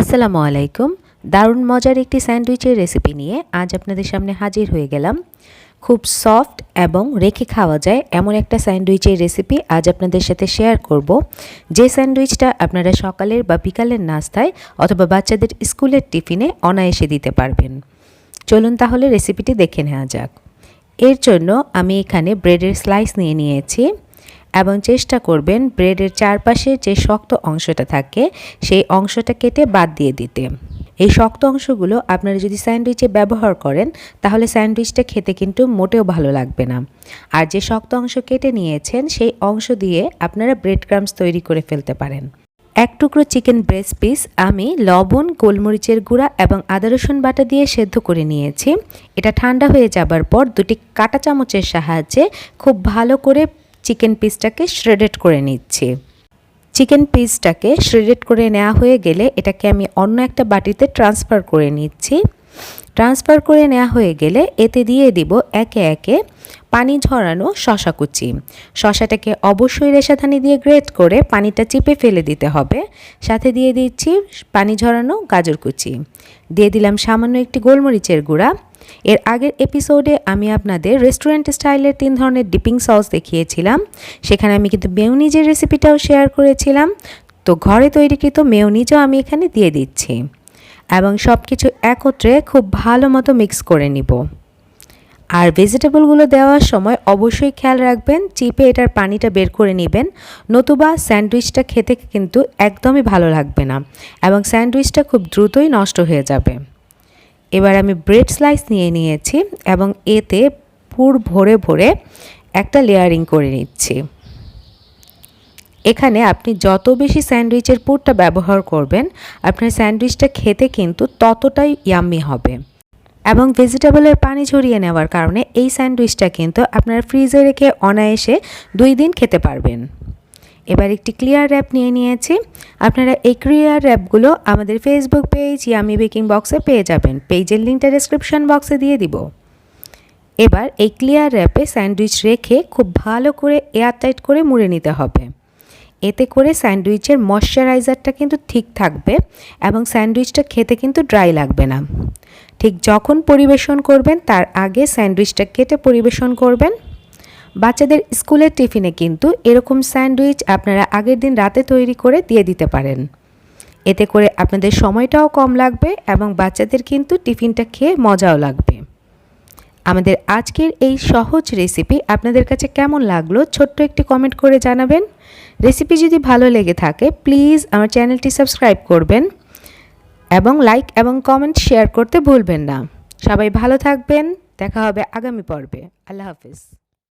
আসসালামু আলাইকুম। দারুণ মজার একটি স্যান্ডউইচের রেসিপি নিয়ে আজ আপনাদের সামনে হাজির হয়ে গেলাম। খুব সফট এবং রেখে খাওয়া যায় এমন একটা স্যান্ডউইচের রেসিপি আজ আপনাদের সাথে শেয়ার করব। যে স্যান্ডউইচটা আপনারা সকালের বা বিকালের নাস্তায় অথবা বাচ্চাদের স্কুলের টিফিনে অনায়াসে দিতে পারবেন। চলুন তাহলে রেসিপিটি দেখে নেওয়া যাক। এর জন্য আমি এখানে ব্রেডের স্লাইস নিয়ে নিয়েছি। এবং চেষ্টা করবেন ব্রেডের চারপাশে যে শক্ত অংশটা থাকে, সেই অংশটা কেটে বাদ দিয়ে দিতে। এই শক্ত অংশগুলো আপনারা যদি স্যান্ডউইচে ব্যবহার করেন, তাহলে স্যান্ডউইচটা খেতে কিন্তু মোটেও ভালো লাগবে না। আর যে শক্ত অংশ কেটে নিয়েছেন, সেই অংশ দিয়ে আপনারা ব্রেড ক্রামস তৈরি করে ফেলতে পারেন। এক টুকরো চিকেন ব্রেস্ট পিস আমি লবণ, গোলমরিচের গুঁড়া এবং আদা রসুন বাটা দিয়ে সেদ্ধ করে নিয়েছি। এটা ঠান্ডা হয়ে যাবার পর দুটি কাঁটা চামচের সাহায্যে খুব ভালো করে চিকেন পিসটাকে শ্রেডেড করে নিচ্ছি। চিকেন পিসটাকে শ্রেডেড করে নেওয়া হয়ে গেলে এটাকে আমি অন্য একটা বাটিতে ট্রান্সফার করে নিচ্ছি। ট্রান্সফার করে নেওয়া হয়ে গেলে এতে দিয়ে দিব একে একে পানি ঝরানো শশা কুচি। শশাটাকে অবশ্যই রেশাধানি দিয়ে গ্রেট করে পানিটা চিপে ফেলে দিতে হবে। সাথে দিয়ে দিচ্ছি পানি ঝরানো গাজর কুচি। দিয়ে দিলাম সামান্য একটি গোলমরিচের গুঁড়া। এর আগের এপিসোডে আমি আপনাদের রেস্টুরেন্ট স্টাইলের তিন ধরনের ডিপিং সস দেখিয়েছিলাম। সেখানে আমি কিন্তু মেয়নিজের রেসিপিটাও শেয়ার করেছিলাম। তো ঘরে তৈরিকৃত মেয়নিজও আমি এখানে দিয়ে দিচ্ছি। এবং সব কিছু একত্রে খুব ভালো মতো মিক্স করে নিব। আর ভেজিটেবলগুলো দেওয়ার সময় অবশ্যই খেয়াল রাখবেন, চিপে এটার পানিটা বের করে নেবেন। নতুবা স্যান্ডউইচটা খেতে কিন্তু একদমই ভালো লাগবে না। এবং স্যান্ডউইচটা খুব দ্রুতই নষ্ট হয়ে যাবে। এবার আমি ব্রেড স্লাইস নিয়ে নিয়েছি এবং এতে পুর ভরে ভরে একটা লেয়ারিং করে নিচ্ছি। এখানে আপনি যত বেশি স্যান্ডউইচের পুরটা ব্যবহার করবেন, আপনার স্যান্ডউইচটা খেতে কিন্তু ততটাই ইয়াম্মি হবে। এবং ভেজিটেবলের পানি ঝরিয়ে নেওয়ার কারণে এই স্যান্ডউইচটা কিন্তু আপনার ফ্রিজে রেখে অনায়াসে দুই দিন খেতে পারবেন। এবার একটি ক্লিয়ার র্যাপ নিয়ে নিয়েছি। আপনারা এই ক্লিয়ার র্যাপগুলো আমাদের ফেসবুক পেজ ইয়ামি বেকিং বক্সে পেয়ে যাবেন। পেজের লিঙ্কটা ডিসক্রিপশন বক্সে দিয়ে দিব। এবার এই ক্লিয়ার র্যাপে স্যান্ডউইচ রেখে খুব ভালো করে এয়ারটাইট করে মুড়ে নিতে হবে। এতে করে স্যান্ডউইচের ময়শ্চারাইজারটা কিন্তু ঠিক থাকবে এবং স্যান্ডউইচটা খেতে কিন্তু ড্রাই লাগবে না। ঠিক যখন পরিবেশন করবেন, তার আগে স্যান্ডউইচটা কেটে পরিবেশন করবেন। বাচ্চাদের স্কুলের টিফিনে কিন্তু এরকম স্যান্ডউইচ আপনারা আগের দিন রাতে তৈরি করে দিয়ে দিতে পারেন। এতে করে আপনাদের সময়টাও কম লাগবে এবং বাচ্চাদের কিন্তু টিফিনটা খেয়ে মজাও লাগবে। আমাদের আজকের এই সহজ রেসিপি আপনাদের কাছে কেমন লাগল ছোট্ট একটি কমেন্ট করে জানাবেন। রেসিপি যদি ভালো লেগে থাকে, প্লিজ আমার চ্যানেলটি সাবস্ক্রাইব করবেন এবং লাইক এবং কমেন্ট শেয়ার করতে ভুলবেন না। সবাই ভালো থাকবেন, দেখা হবে আগামী পর্বে। আল্লাহ হাফিজ।